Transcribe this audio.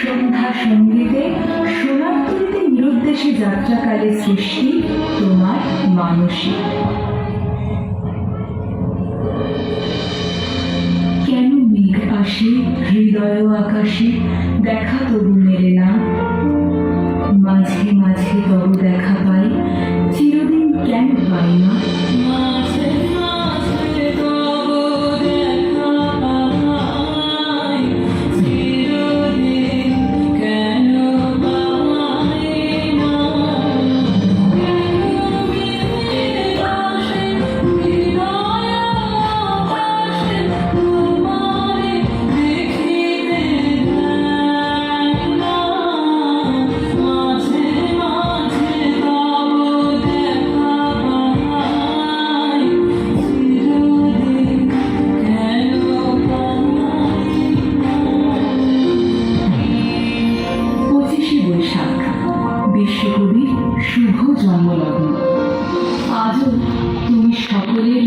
সন্ধ্যা সঙ্গীতে সোনার তরিতে নিরুদ্দেশে যাত্রাকালে সৃষ্টি তোমার মানসিক কেন মেঘ আসে, হৃদয় আকাশে, দেখা তবু মেলে না মাঝে মাঝে তবু দেখা পাই, চিরদিন কেন পাই না? শুভ জন্মলগ্ন। আজও তুমি সকলের